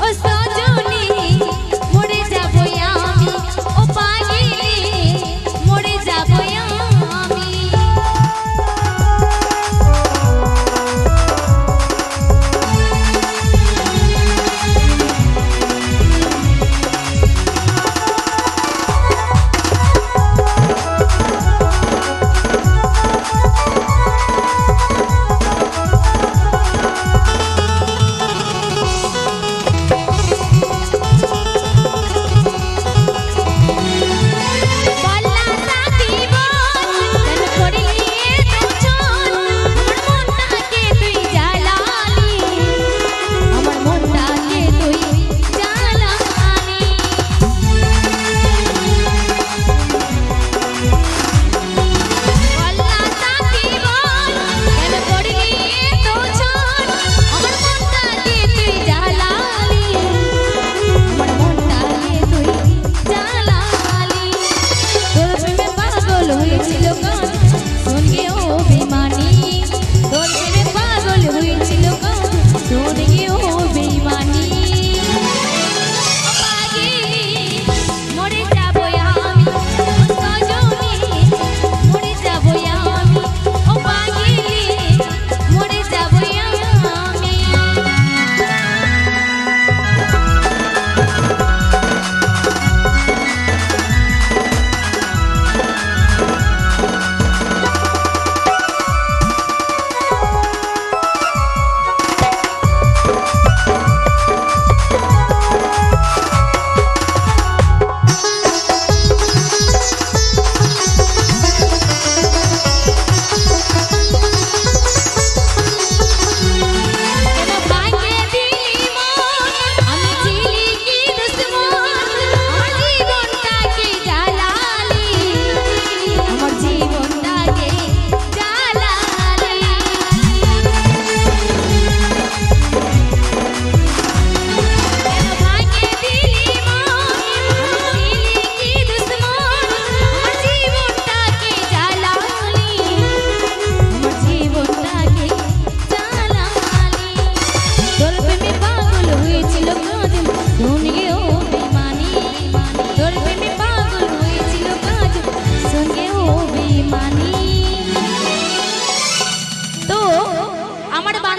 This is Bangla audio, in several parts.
Ô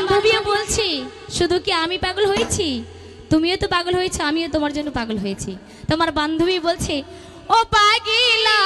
বান্ধবীও বলছি। শুধু কি আমি পাগল হয়েছি? তুমিও তো পাগল হয়েছো, আমিও তোমার জন্য পাগল হয়েছি। তোমার বান্ধবী বলছে, ও পাগিলা